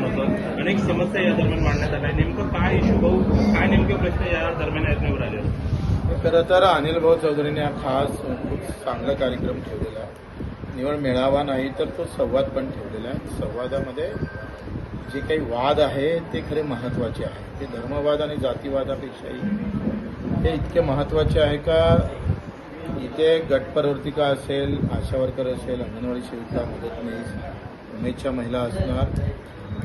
आयोजन होतं. अनेक समस्या या दरम्यान मांडण्यात आल्या. नेमकं काय इश्यू भाऊ? काय नेमके प्रश्न या दरम्यान ऐकण्यावर आले खरं तर अनिल भाऊ चौधरीने हा खास खूप चांगला कार्यक्रम ठेवलेला आहे. निवड मेळावा नाही तर तो संवाद पण ठेवलेला आहे. संवादामध्ये जे काही वाद आहे ते खरे महत्त्वाचे आहे. ते धर्मवाद आणि जातीवादापेक्षाही हे इतके महत्त्वाचे आहे का? इथे गटप्रवर्तिका असेल आशा वर्कर असेल अंगणवाडी सेविका मदतनीस उमेदच्या महिला असणार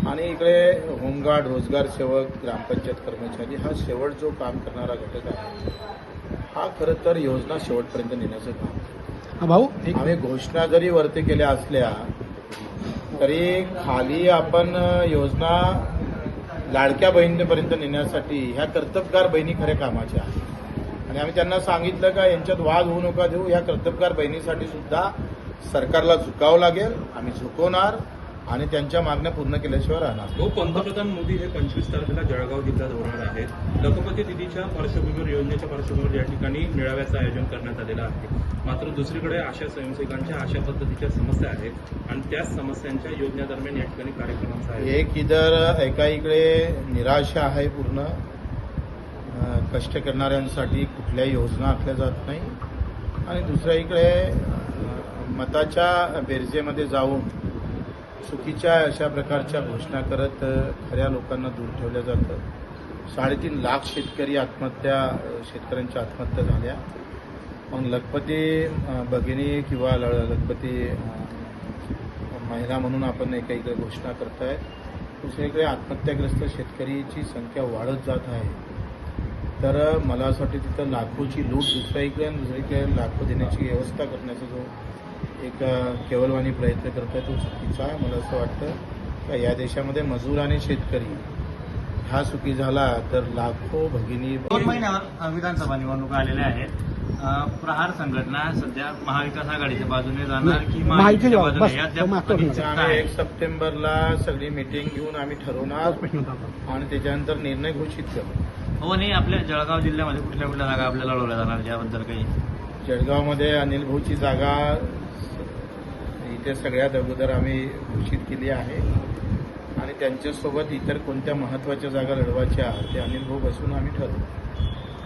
आणि इकडे होमगार्ड रोजगार सेवक ग्रामपंचायत कर्मचारी हा शेवट जो काम करणारा घटक आहे हा खरं तर योजना शेवटपर्यंत नेण्याचं काम भाऊ आम्ही घोषणा जरी वरती केल्या असल्या तरी खाली आपण योजना लाडक्या बहिणीपर्यंत नेण्यासाठी ह्या कर्तबगार बहिणी खऱ्या कामाच्या आहेत. आणि आम्ही त्यांना सांगितलं का यांच्यात वाद होऊ नका देऊ ह्या कर्तबगार बहिणीसाठी सुद्धा सरकारला झुकावं लागेल आम्ही झुकवणार. आणि त्यांच्या मागण्या पूर्ण केल्याशिवाय राहणार. भाऊ पंतप्रधान मोदी हे पंचवीस तारखेला जळगाव जिल्ह्यात होणार आहेत. लखपती दिदीच्या पार्श्वभूमीवर योजनेच्या पार्श्वभूमीवर या ठिकाणी मेळाव्याचं आयोजन करण्यात आलेलं आहे. मात्र दुसरीकडे आशा स्वयंसेवकांच्या अशा पद्धतीच्या समस्या आहेत आणि त्याच समस्यांच्या योजनेदरम्यान या ठिकाणी कार्यक्रमांचं आयोजन. एक इधर एका इकडे निराशा आहे पूर्ण. कष्ट करणाऱ्यांसाठी कुठल्याही योजना आखल्या जात नाही. आणि दुसऱ्या इकडे मताच्या बेरजेमध्ये जाऊन चुकीच्या अशा प्रकारच्या घोषणा करत खऱ्या लोकांना दूर ठेवलं जातं. साडेतीन लाख शेतकरी आत्महत्या शेतकऱ्यांच्या आत्महत्या झाल्या. मग लखपती भगिनी किंवा लखपती महिला म्हणून आपण एका इकडे घोषणा करताय दुसरीकडे आत्महत्याग्रस्त शेतकरीची संख्या वाढत जात आहे. तर मला असं वाटतं तिथं लाखोची लूट दुसऱ्या इकडे आणि दुसरीकडे लाखो देण्याची व्यवस्था करण्याचा जो एक केवलवाणी प्रयत्न करत आहे तो चुकीचा आहे. मला असं वाटतं का या देशामध्ये मजूर आणि शेतकरी हा सुखी झाला तर लाखो भगिनी दोन महिन्यावर विधानसभा निवडणुका आलेल्या आहेत. प्रहार संघटना सध्या महाविकास आघाडीच्या बाजूने जाणार की माहिती महायुतीच्या द्या, बाजूने? बस, या तो मागतो त्या मी. चर्चा आम्ही आहे. एक सप्टेंबरला सगळी मिटिंग घेऊन आम्ही ठरवणार आणि त्याच्यानंतर निर्णय घोषित करू. हो नाही आपल्या जळगाव जिल्ह्यामध्ये कुठल्या कुठल्या जागा आपल्याला लढवल्या जाणार याबद्दल काही? जळगावमध्ये अनिल भाऊची जागा इथे सगळ्यात अगोदर आम्ही घोषित केली आहे. आणि त्यांच्यासोबत इतर कोणत्या महत्त्वाच्या जागा लढवायच्या ते अनिल भाऊ बसून आम्ही ठरवू.